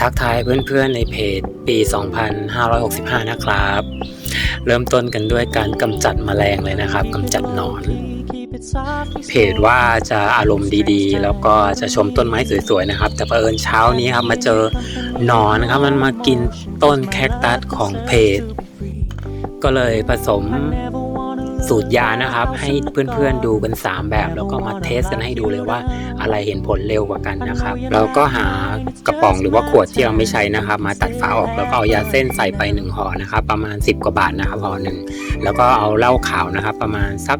ทักทายเพื่อนๆในเพจปี 2565 นะครับ เริ่มต้นกันด้วยการกำจัดแมลงเลยนะครับกำจัดหนอน เพจว่าจะอารมณ์ดีๆ แล้วก็จะชมต้นไม้สวยๆนะครับ แต่เผอิญเช้านี้ครับมาเจอหนอนนะครับ มันมากินต้นแคคตัสของเพจ ก็เลยผสม สูตรยานะครับ ให้เพื่อนๆดูกัน 3 แบบ แล้วก็มาเทสกันให้ดูเลยว่าอะไรเห็นผลเร็วกว่ากันนะครับ เราก็หากระป๋องหรือว่าขวดที่เราไม่ใช้นะครับ มาตัดฝาออกแล้วก็เอายาเส้นใส่ไป1ห่อนะครับ ประมาณ 10 กว่าบาทนะครับห่อหนึ่งแล้วก็เอาเหล้าขาวนะครับ ประมาณสัก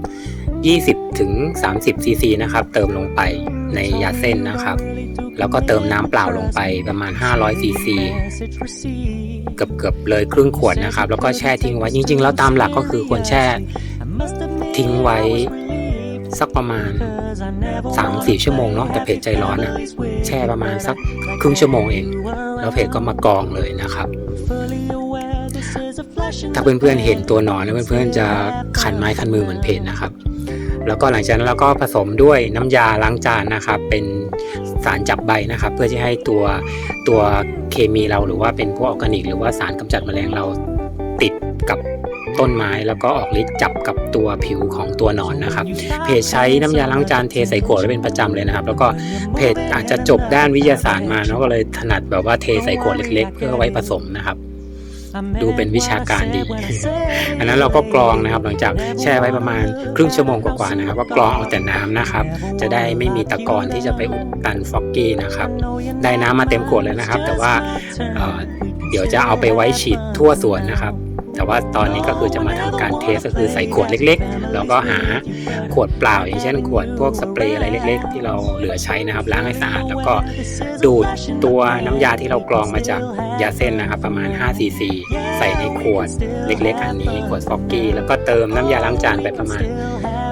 20ถึง30ซีซีนะครับ เติมลงไปในยาเส้นนะครับ แล้วก็เติมน้ำเปล่าลงไปประมาณ 500ซีซีเกือบเกือบๆเลยครึ่งขวดนะครับ แล้วก็แช่ทิ้งไว้จริงๆ แล้วตามหลักก็คือควรแช่ ทิ้งไว้สักประมาณ 3-4 ชั่วโมงเนาะแต่เพจใจร้อนอะแช่ประมาณสักครึ่งชั่วโมงเอง แล้วเพจก็มากองเลยนะครับ ถ้าเพื่อนๆเห็นตัวหนอนแล้วเพื่อนๆจะคันไม้คันมือเหมือนเพจนะครับ แล้วก็หลังจากนั้นเราก็ผสมด้วยน้ำยาล้างจานนะครับ เป็นสารจับใบนะครับ เพื่อที่ให้ตัวตัวเคมีเราหรือว่าเป็นพวกออร์แกนิก หรือว่าสารกำจัดแมลงเราติดกับ ต้นไม้แล้วก็ออกฤทธิ์จับกับตัวผิวของตัวหนอนนะครับ เพจใช้น้ำยาล้างจานเทใส่ขวดเป็นประจำเลยนะครับ แล้วก็เพจอาจจะจบด้านวิทยาศาสตร์มาเนาะก็เลยถนัดแบบว่าเทใส่ขวดเล็ก ๆ เพื่อไว้ผสมนะครับดูเป็นวิชาการดี อันนั้นเราก็กรองนะครับ หลังจากแช่ไว้ประมาณครึ่งชั่วโมงกว่าๆนะครับว่ากรองเอาแต่น้ำนะครับ จะได้ไม่มีตะกอนที่จะไปอุดตันฟอกกี้นะครับ ได้น้ำมาเต็มขวดเลยนะครับ แต่ว่าเเดี๋ยวจะเอาไปไว้ฉีดทั่วสวนนะครับ ว่าตอนนี้ก็คือจะมาทำการเทสก็คือใส่ขวดเล็กๆ แล้วก็หาขวดเปล่า อย่างเช่นขวดพวกสเปรย์อะไรเล็ก ๆ ที่เราเหลือใช้นะครับล้างให้สะอาดแล้วก็ดูดตัวน้ำยาที่เรากรองมาจากยาเส้นนะครับ ประมาณ5 cc ใส่ในขวดเล็ก ๆ อันนี้ขวดฟอกกี้แล้วก็เติมน้ำยาล้างจานไปประมาณ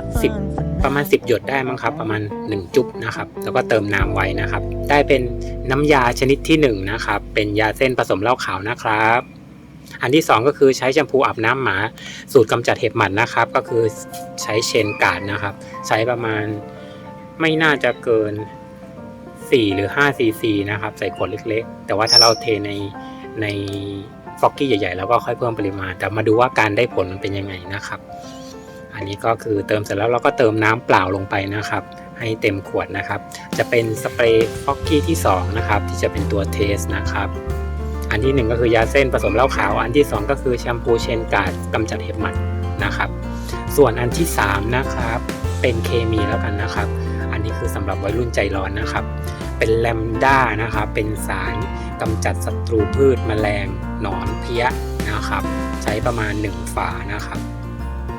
10ประมาณ 10 หยดได้มั้งครับ ประมาณ 1 จุ๊บนะครับ แล้วก็เติมน้ำไว้นะครับ ได้เป็นน้ำยาชนิดที่ 1 นะครับ เป็นยาเส้นผสมเหล้าขาวนะครับ อันที่ 2 ก็คือใช้แชมพูอาบน้ำหมา สูตรกำจัดเห็บหมัดนะครับ ก็คือใช้เชนการ์ดนะครับ ใช้ประมาณไม่น่าจะเกิน 4 หรือ5ซีซีนะครับ ใส่ขวดเล็กๆ แต่ว่าถ้าเราเทในในฟอกกี้ใหญ่ๆแล้วก็ค่อยเพิ่มปริมาณ แต่มาดูว่าการได้ผลมันเป็นยังไงนะครับ อันนี้ก็คือเติมเสร็จแล้วเราก็เติมน้ำเปล่าลงไปนะครับ ให้เต็มขวดนะครับ จะเป็นสเปรย์ฟอกกี้ที่2นะครับที่จะเป็นตัวเทสนะครับ อันที่ 1 ก็คือยาเส้นผสมเหล้าขาว อันที่ 2 ก็คือแชมพูเชนกาดกำจัดเห็บหมัดนะครับ ส่วนอันที่ 3 นะครับเป็นเคมีแล้วกันนะครับ อันนี้คือสำหรับวัยรุ่นใจร้อนนะครับ เป็นแลมด้านะครับ เป็นสารกำจัดศัตรูพืชแมลงหนอนเพี้ยนะครับ ใช้ประมาณ 1 ฝานะครับ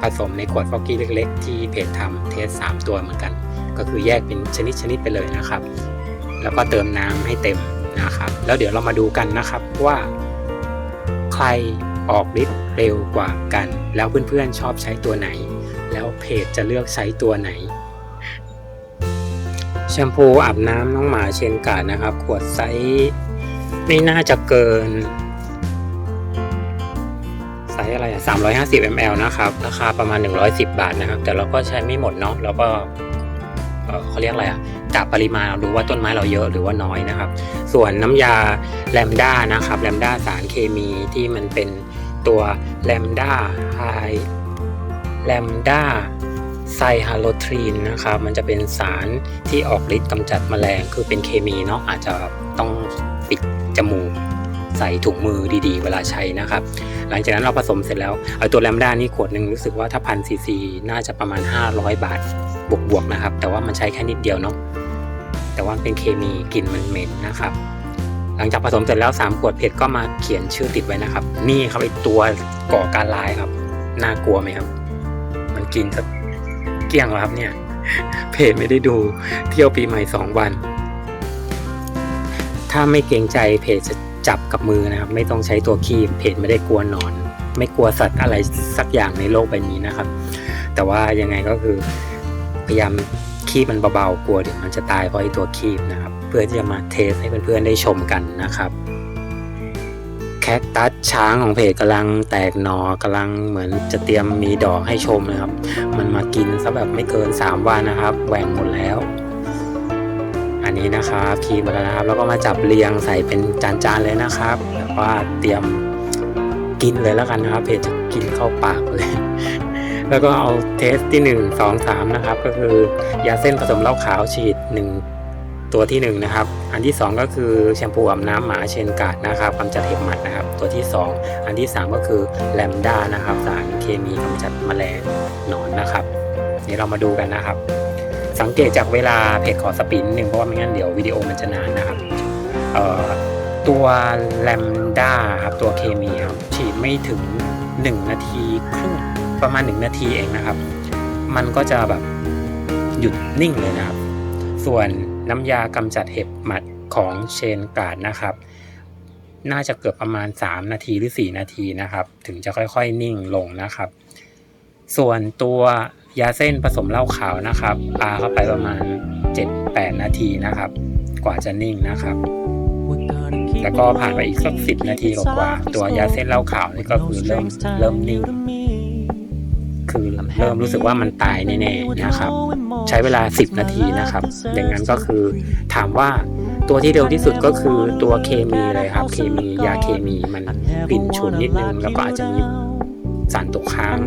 ผสมในขวดฟอกกี้เล็ก ๆ ที่เพจทำเทส 3 ตัวเหมือนกัน ก็คือแยกเป็นชนิดชนิดไปเลยนะครับ แล้วก็เติมน้ำให้เต็ม นะครับ แล้วเดี๋ยวเรามาดูกันนะครับว่า ใครออกฤทธิ์เร็วกว่ากัน แล้วเพื่อนๆชอบใช้ตัวไหน แล้วเพจจะเลือกใช้ตัวไหน แชมพูอาบน้ำน้องหมาเชนกาดนะครับ ขวดไซส์ไม่น่าจะเกินไซส์อะไรอะ350 ml นะครับ ราคาประมาณ 110 บาทนะครับ แต่เราก็ใช้ไม่หมดเนาะ เราก็ เขาเรียกอะไรอะกะปริมาณเราดูว่าต้นไม้เราเยอะหรือว่าน้อยนะครับ ส่วนน้ำยาแลมด้านะครับแลมด้าสารเคมีที่มันเป็นตัวแลมด้าไฮแลมด้าไซฮาโลทรีนนะครับมันจะเป็นสารที่ออกฤทธิ์กำจัดแมลงคือเป็นเคมีเนาะอาจจะต้องปิดจมูกใส่ถุงมือดีๆ เวลาใช้นะครับ หลังจากนั้นเราผสมเสร็จแล้วเอาตัวแลมด้านี่ขวดหนึ่งรู้สึกว่าถ้าพันซีซีน่าจะประมาณ 500 บาทบวกๆนะครับ แต่ว่ามันใช้แค่นิดเดียวเนาะแต่ว่าเป็นเคมีกลิ่นมันเหม็นนะครับ หลังจากผสมเสร็จแล้ว 3 ขวดเพจก็มาเขียนชื่อติดไว้นะครับ นี่ครับไอตัวก่อการร้ายครับน่ากลัวไหมครับ มันกินสักเกลี้ยงแล้วครับเนี่ย เพจไม่ได้ดูเที่ยวปีใหม่ 2 วัน ถ้าไม่เกรงใจเพจจะ จับกับมือนะครับ ไม่ต้องใช้ตัวคีบเพจไม่ได้กลัวหนอน ไม่กลัวสัตว์อะไรสักอย่างในโลกใบนี้นะครับ แต่ว่ายังไงก็คือพยายามคีบมันเบาๆกลัวเดี๋ยวมันจะตายเพราะไอ้ตัวคีบนะครับ เพื่อที่จะมาเทสให้เพื่อนๆได้ชมกันนะครับแคคตัสช้างของเพจกำลังแตกหนอกำลังเหมือนจะเตรียมมีดอกให้ชมนะครับ มันมากินซะแบบไม่เกิน 3 วันนะครับแหว่งหมดแล้ว นี้นะครับคีบมาแล้วนะครับ แล้วก็มาจับเรียงใส่เป็นจานๆเลยนะครับแบบว่าเตรียมกินเลยแล้วกันนะครับเพจจะกินเข้าปากเลย แล้วก็เอาเทสที่หนึ่งสองสามนะครับ ก็คือยาเส้นผสมเหล้าขาวฉีดหนึ่งตัวที่หนึ่งนะครับ อันที่สองก็คือแชมพูอาบน้ำหมาเชนกาดนะครับกำจัดเห็บหมัดนะครับ ตัวที่สองอันที่สามก็คือแลมด้านะครับ สารเคมีกำจัดแมลงหนอนนะครับ นี่เรามาดูกันนะครับ สังเกตจากเวลาเพจขอสปีดนิดนึงเพราะว่าไม่งั้นเดี๋ยววิดีโอมันจะนานนะครับตัวแลมด้าครับตัวเคมีครับฉีดไม่ถึง 1 นาทีครึ่งประมาณ 1 นาทีเองนะครับ มันก็จะแบบหยุดนิ่งเลยนะครับ ส่วนน้ำยากำจัดเห็บหมัดของเชนการ์ดนะครับ น่าจะเกือบประมาณ 3 นาทีหรือ 4 นาทีนะครับ ถึงจะค่อยๆ นิ่งลงนะครับ ส่วนตัว ยาเส้นผสมเหล้าขาวนะครับปาเข้าไปประมาณ 7-8 นาทีนะครับ กว่าจะนิ่งนะครับ แล้วก็ผ่านไปอีกสักสินาทีกว่าตัวยาเส้นเหล้าขาวนี่ก็คือเริ่มเริ่มนิ่งคือเริ่มรู้สึกว่ามันตายแน่ๆนะครับ ใช้เวลา 10 นาทีนะครับดังนั้นก็คือถามว่าตัวที่เร็วที่สุดก็คือตัวเคมีเลยครับ เคมียาเคมีมันกลิ่นฉุนนิดนึงแล้วก็อาจจะมี สารตกค้าง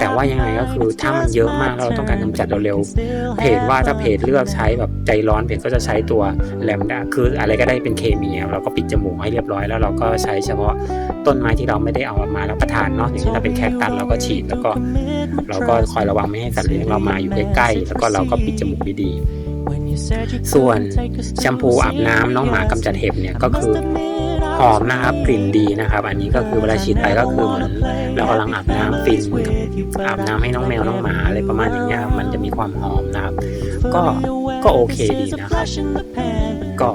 แต่ว่ายังไงก็คือถ้ามันเยอะมากแล้วเราต้องการกำจัดเร็วๆเพจว่าถ้าเพจเลือกใช้แบบใจร้อนเพจก็จะใช้ตัวแลมดาคืออะไรก็ได้เป็นเคมีอะเราก็ปิดจมูกให้เรียบร้อยแล้วเราก็ใช้เฉพาะต้นไม้ที่เราไม่ได้เอามารับประทานเนาะอย่างเช่นถ้าเป็นแคคตัสเราก็ฉีดแล้วก็เราก็คอยระวังไม่ให้สัตว์เลี้ยงเรามาอยู่ใกล้ๆแล้วก็เราก็ปิดจมูกดีๆส่วนแชมพูอาบน้ำน้องหมากำจัดเห็บเนี่ยก็คือ หอมนะครับกลิ่นดีนะครับ อันนี้ก็คือเวลาฉีดไปก็คือเหมือนเรากำลังอาบน้ำฟินกับอาบน้ำให้น้องแมวน้องหมาอะไรประมาณอย่างเงี้ยมันจะมีความหอมนะครับ ก็ก็โอเคดีนะครับก็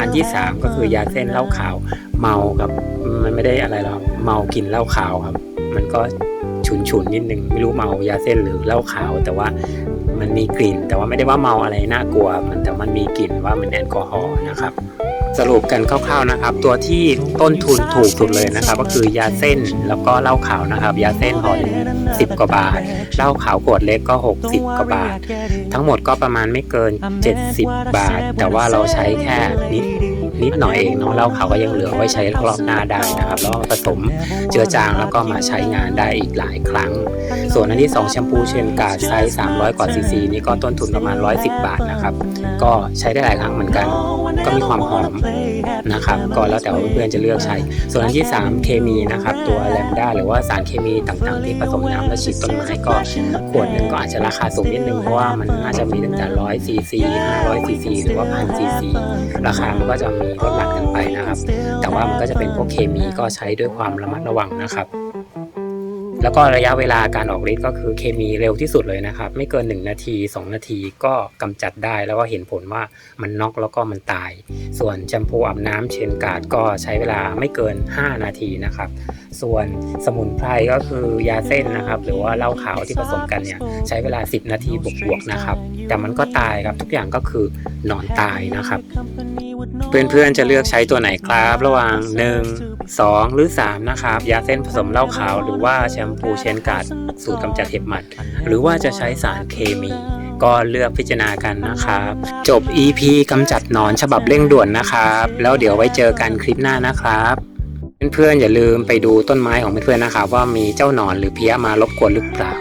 อันที่สามก็คือยาเส้นเหล้าขาว เมากับมันไม่ได้อะไรหรอกเมากินเหล้าขาวครับ มันก็ฉุนฉุนๆนิดนึงไม่รู้เมายาเส้นหรือเหล้าขาว แต่ว่า มันมีกลิ่น แต่ว่าไม่ได้ว่าเมาอะไรน่ากลัว มันแต่มันมีกลิ่นว่ามันแอลกอฮอล์นะครับ สรุปกันคร่าวๆนะครับ ตัวที่ต้นทุนถูกสุดเลยนะครับ ก็คือยาเส้นแล้วก็เหล้าขาวนะครับ ยาเส้นห่อหนึ่งสิบกว่าบาทเหล้าขาวขวดเล็กก็ 60 กว่าบาท ทั้งหมดก็ประมาณไม่เกิน 70 บาท แต่ว่าเราใช้แค่นิด นิดหน่อยเองเนาะเหล้าขาก็ยังเหลือไว้ใช้รอบหน้าได้นะครับ แล้วผสมเจือจางแล้วก็มาใช้งานได้อีกหลายครั้ง ส่วนอันที่2แชมพูเชนกาดไซส์300 กว่าซีซีนี่ก็ต้นทุนประมาณ 110 บาทนะครับ ก็ใช้ได้หลายครั้งเหมือนกัน ก็มีความหอมนะครับก็แล้วแต่ว่าเพื่อนๆจะเลือกใช้ ส่วนอันที่ 3 เคมีนะครับตัวแลมด้าหรือว่าสารเคมีต่างๆ ที่ผสมน้ำและฉีดต้นไม้ก็ขวดหนึ่งก็อาจจะราคาสูงนิดนึงเพราะว่ามันน่าจะมีตั้งแต่100ซีซี500ซีซีหรือว่า1,000ซีซีราคามันก็จะมีลดหลั่นกันไปนะครับ แต่ว่ามันก็จะเป็นพวกเคมีก็ใช้ด้วยความระมัดระวังนะครับ แล้วก็ระยะเวลาการออกฤทธิ์ก็คือเคมีเร็วที่สุดเลยนะครับ ไม่เกิน 1 นาที 2 นาทีก็กำจัดได้แล้วก็เห็นผลว่ามันน็อกแล้วก็มันตาย ส่วนแชมพูอาบน้ำเชนกาดก็ใช้เวลาไม่เกิน 5 นาทีนะครับ ส่วนสมุนไพรก็คือยาเส้นนะครับ หรือว่าเหล้าขาวที่ผสมกันเนี่ยใช้เวลา 10 นาทีบวกๆนะครับ แต่มันก็ตายครับทุกอย่างก็คือนอนตายนะครับ เพื่อนๆจะเลือกใช้ตัวไหนครับระหว่าง1 2 หรือ 3 นะครับ ยาเส้นผสมเหล้าขาว หรือว่าแชมพูเชนกาดสูตรกำจัดเห็บหมัด หรือว่าจะใช้สารเคมี ก็เลือกพิจารณากันนะครับ จบ EP กำจัดหนอนฉบับเร่งด่วนนะครับ แล้วเดี๋ยวไว้เจอกันคลิปหน้านะครับเพื่อนๆอย่าลืมไปดูต้นไม้ของเพื่อนๆนะครับว่ามีเจ้าหนอนหรือเพี้ยมารบกวนหรือเปล่า